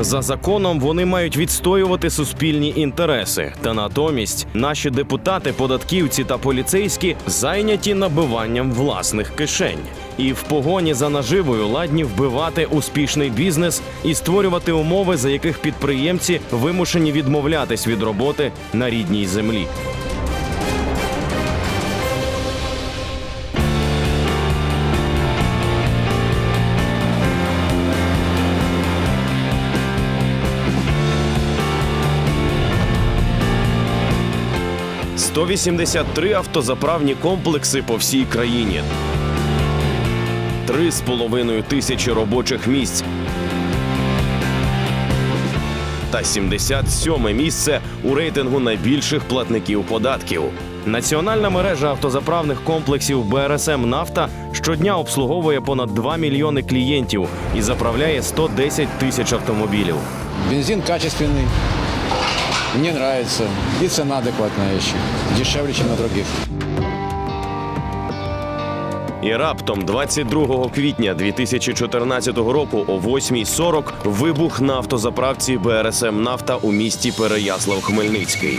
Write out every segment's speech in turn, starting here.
За законом вони мають відстоювати суспільні інтереси. Та натомість наші депутати, податківці та поліцейські зайняті набиванням власних кишень. І в погоні за наживою ладні вбивати успішний бізнес і створювати умови, за яких підприємці вимушені відмовлятись від роботи на рідній землі. – 183 автозаправні комплекси по всій країні. Три з половиною тисячі робочих місць. Та 77 місце у рейтингу найбільших платників податків. Національна мережа автозаправних комплексів БРСМ Нафта щодня обслуговує понад 2 мільйони клієнтів і заправляє 110 тисяч автомобілів. Бензин качественный, мне нравится. И цена адекватная еще. Дешевле, чем на других. І раптом 22 квітня 2014 року о 8.40 вибух на автозаправці БРСМ Нафта у місті Переяслав-Хмельницький.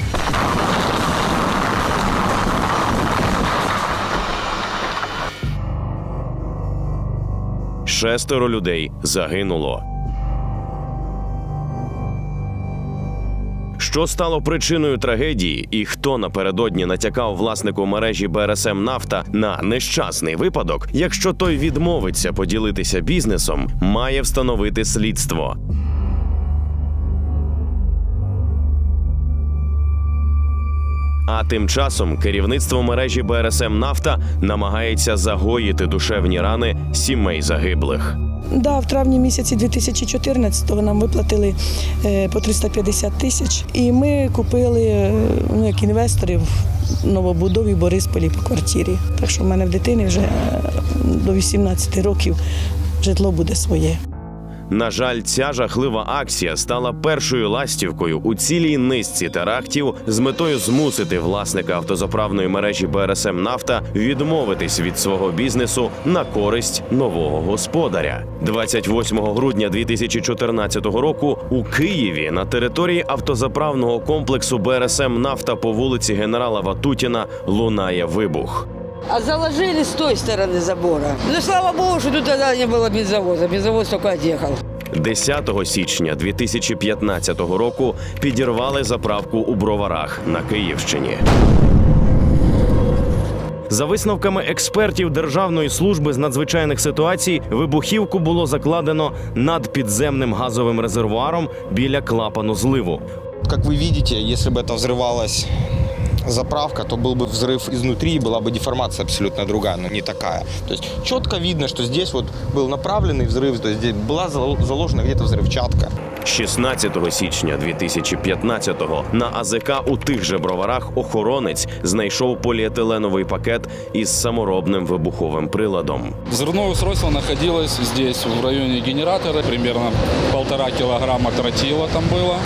Шестеро людей загинуло. Що стало причиною трагедії, і хто напередодні натякав власнику мережі БРСМ Нафта на нещасний випадок, якщо той відмовиться поділитися бізнесом, має встановити слідство. А тим часом керівництво мережі БРСМ Нафта намагається загоїти душевні рани сімей загиблих. Да, в травні місяці 2014-го нам виплатили е, по 350 тисяч. І ми купили, е, ну як інвестори, в новобудові Борисполі по квартирі. Так що в мене в дитини вже е, до 18 років житло буде своє. На жаль, ця жахлива акція стала першою ластівкою у цілій низці терактів з метою змусити власника автозаправної мережі БРСМ Нафта відмовитись від свого бізнесу на користь нового господаря. 28 грудня 2014 року у Києві на території автозаправного комплексу БРСМ Нафта по вулиці генерала Ватутіна лунає вибух. А заложили с той стороны забора. Ну, слава богу, что тут тогда не было бензовоза. Бензовоз только отъехал. 10 січня 2015 року підірвали заправку у броварах на Київщині. За висновками експертів Державної служби з надзвичайних ситуацій, вибухівку було закладено над підземним газовим резервуаром біля клапану зливу. Как вы видите, если бы это взрывалась заправка, то был бы взрыв изнутри, и была бы деформация абсолютно другая, но не такая. То есть четко видно, что здесь вот был направленный взрыв, то есть здесь была зал- заложена где-то взрывчатка. 16 січня 2015-го на АЗК у тих же броварах охоронець знайшов поліетиленовий пакет із саморобним вибуховим приладом. Взрывное устройство находилось здесь, в районе генератора. Примерно полтора килограмма тротила там было.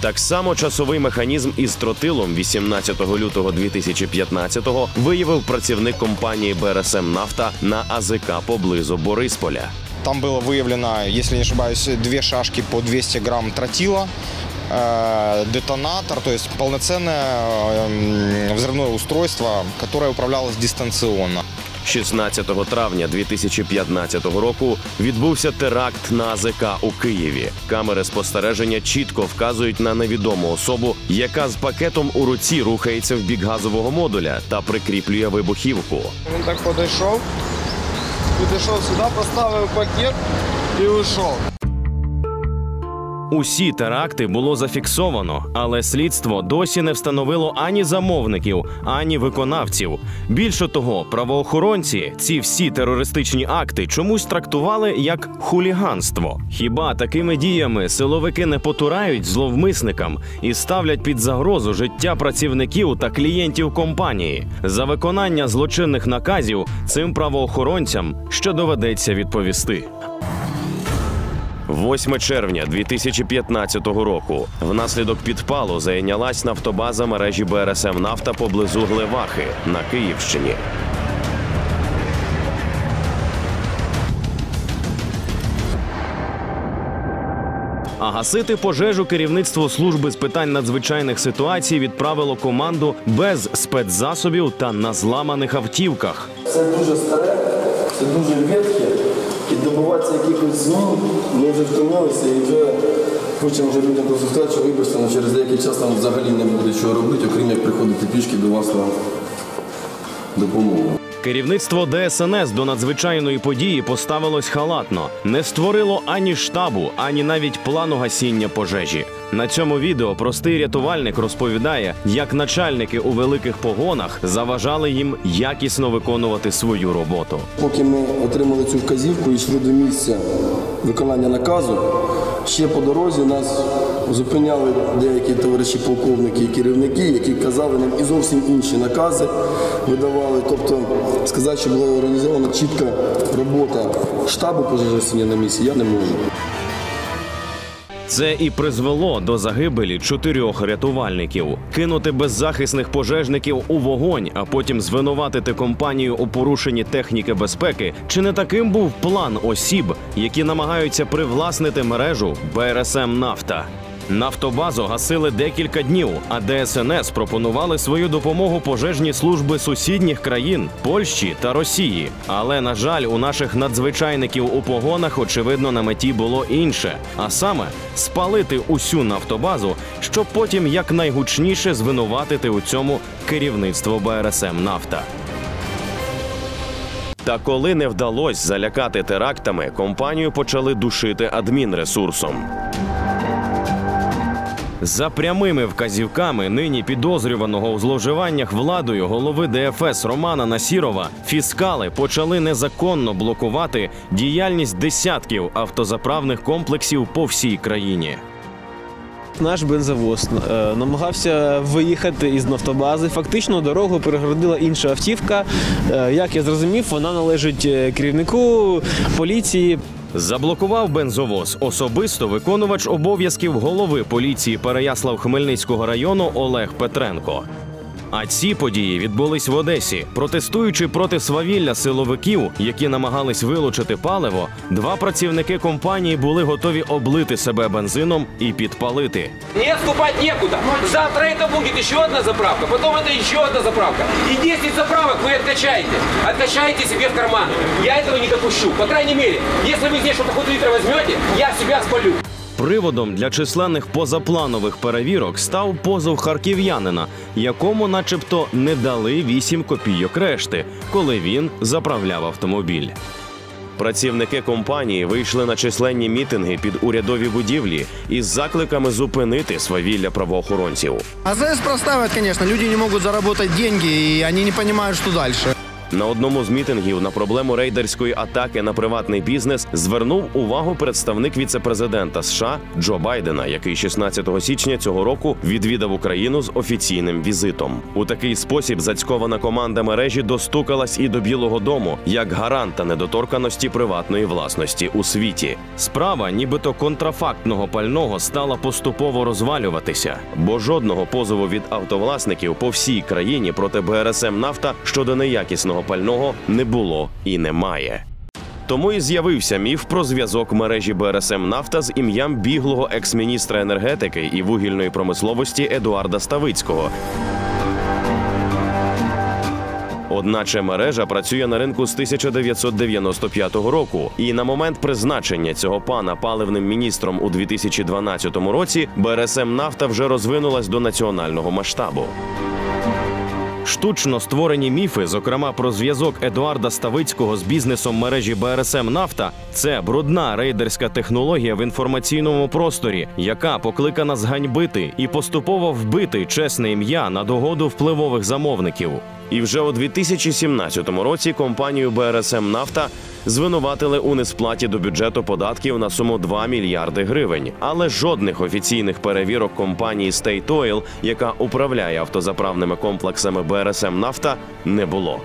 Так само часовий механізм із тротилом 18 лютого 2015-го виявив працівник компанії БРСМ Нафта на АЗК поблизу Борисполя. Там было выявлено, если не ошибаюсь, две шашки по 200 грамм тротила, э, детонатор, то есть полноценное э, взрывное устройство, которое управлялось дистанционно. 16 травня 2015 року відбувся теракт на АЗК у Києві. Камери спостереження чітко вказують на невідому особу, яка з пакетом у руці рухається в бік газового модуля та прикріплює вибухівку. Він так подійшов, підійшов сюди, поставив пакет і уйшов. Усі теракти було зафіксовано, але слідство досі не встановило ані замовників, ані виконавців. Більше того, правоохоронці ці всі терористичні акти чомусь трактували як хуліганство. Хіба такими діями силовики не потурають зловмисникам і ставлять під загрозу життя працівників та клієнтів компанії? За виконання злочинних наказів цим правоохоронцям ще доведеться відповісти. 8 червня 2015 року. Внаслідок підпалу зайнялась нафтобаза мережі БРСМ Нафта поблизу Глевахи на Київщині. А гасити пожежу керівництво служби з питань надзвичайних ситуацій відправило команду без спецзасобів та на зламаних автівках. Це дуже старе, це дуже ветхе, добуватися якихось змін ми вже втомилися і вже хочемо вже людям просто сказати, що вибачте, але через деякий час там взагалі не буде чого робити, окрім як приходити пішки до вас на допомогу. Керівництво ДСНС до надзвичайної події поставилось халатно, не створило ані штабу, ані навіть плану гасіння пожежі. На цьому відео простий рятувальник розповідає, як начальники у великих погонах заважали їм якісно виконувати свою роботу. Поки ми отримали цю вказівку і йшли до місця виконання наказу, ще по дорозі нас зупиняли деякі товариші полковники і керівники, які казали нам і зовсім інші накази видавали. Тобто сказати, що була організована чітка робота штабу пожежогасіння на місці, я не можу. Це і призвело до загибелі чотирьох рятувальників. Кинути беззахисних пожежників у вогонь, а потім звинуватити компанію у порушенні техніки безпеки. Чи не таким був план осіб, які намагаються привласнити мережу БРСМ Нафта? Нафтобазу гасили декілька днів, а ДСНС пропонували свою допомогу пожежні служби сусідніх країн Польщі та Росії. Але на жаль, у наших надзвичайників у погонах очевидно на меті було інше, а саме спалити усю нафтобазу, щоб потім якнайгучніше звинуватити у цьому керівництво БРСМ Нафта. Та коли не вдалося залякати терактами, компанію почали душити адмінресурсом. За прямими вказівками нині підозрюваного у зловживаннях владою голови ДФС Романа Насірова фіскали почали незаконно блокувати діяльність десятків автозаправних комплексів по всій країні. Наш бензовоз е, намагався виїхати із нафтобази. Фактично дорогу перегородила інша автівка. Е, Як я зрозумів, вона належить е, керівнику поліції. Заблокував бензовоз особисто виконувач обов'язків голови поліції Переяслав Хмельницького району Олег Петренко. А ці події відбулись в Одесі. Протестуючи проти свавілля силовиків, які намагались вилучити паливо, два працівники компанії були готові облити себе бензином і підпалити. Не отступать некуда. Завтра это будет еще одна заправка, потом это еще одна заправка. И 10 заправок вы откачаете. Откачаете себе в карман. Я этого не допущу. По крайней мере, если вы здесь что-то хоть литра возьмете, я себя спалю. Приводом для численних позапланових перевірок став позов харків'янина, якому, начебто, не дали 8 копійок решти, коли він заправляв автомобіль. Працівники компанії вийшли на численні мітинги під урядові будівлі із закликами зупинити свавілля правоохоронців. АЗС проставят, конечно, люди не могут заработать деньги, и они не понимают, что дальше. На одному з мітингів на проблему рейдерської атаки на приватний бізнес звернув увагу представник віцепрезидента США Джо Байдена, який 16 січня цього року відвідав Україну з офіційним візитом. У такий спосіб зацькована команда мережі достукалась і до Білого Дому як гаранта недоторканості приватної власності у світі. Справа, нібито контрафактного пального, стала поступово розвалюватися, бо жодного позову від автовласників по всій країні проти БРСМ Нафта щодо неякісного пального не було і немає. Тому і з'явився міф про зв'язок мережі БРСМ Нафта з ім'ям біглого екс-міністра енергетики і вугільної промисловості Едуарда Ставицького. Одначе мережа працює на ринку з 1995 року, і на момент призначення цього пана паливним міністром у 2012 році БРСМ Нафта вже розвинулась до національного масштабу. Штучно створені міфи, зокрема про зв'язок Едуарда Ставицького з бізнесом мережі БРСМ Нафта, це брудна рейдерська технологія в інформаційному просторі, яка покликана зганьбити і поступово вбити чесне ім'я на догоду впливових замовників. І вже у 2017 році компанію БРСМ Нафта звинуватили у несплаті до бюджету податків на суму 2 мільярди гривень. Але жодних офіційних перевірок компанії State Oil, яка управляє автозаправними комплексами БРСМ Нафта, не було.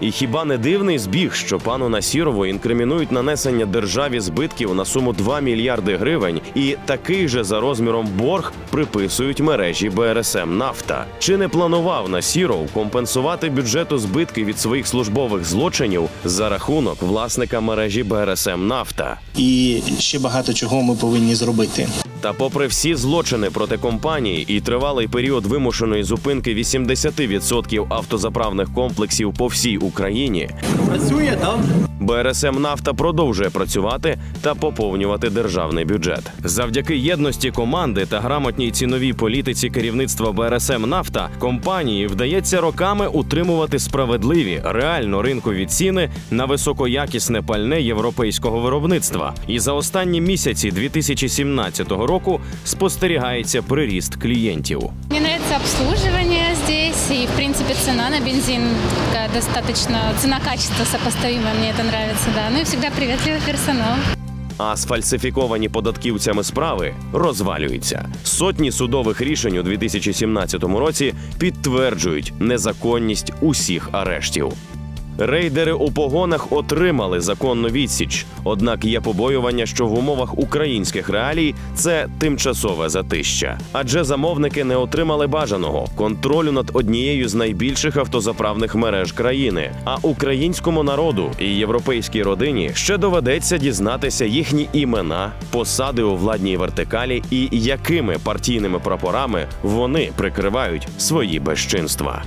І хіба не дивний збіг, що пану Насірову інкримінують нанесення державі збитків на суму 2 мільярди гривень, і такий же за розміром борг приписують мережі БРСМ Нафта? Чи не планував Насіров компенсувати бюджету збитки від своїх службових злочинів за рахунок власника мережі БРСМ Нафта? І ще багато чого ми повинні зробити. Та попри всі злочини проти компанії і тривалий період вимушеної зупинки 80% автозаправних комплексів по всій Україні, Працює, так? БРСМ Нафта продовжує працювати та поповнювати державний бюджет. Завдяки єдності команди та грамотній ціновій політиці керівництва БРСМ Нафта компанії вдається роками утримувати справедливі реально ринкові ціни на високоякісне пальне європейського виробництва. І за останні місяці 2017 року спостерігається приріст клієнтів. Мне нравится обслуживание здесь и, в принципе, цена на бензин такая достаточно, цена-качество сопоставимая, мне это нравится, да. Ну и всегда приветливый персонал. А сфальсифіковані податківцями справи розвалюються. Сотні судових рішень у 2017 році підтверджують незаконність усіх арештів. Рейдери у погонах отримали законну відсіч. Однак є побоювання, що в умовах українських реалій це тимчасове затища. Адже замовники не отримали бажаного контролю над однією з найбільших автозаправних мереж країни. А українському народу і європейській родині ще доведеться дізнатися їхні імена, посади у владній вертикалі і якими партійними прапорами вони прикривають свої безчинства.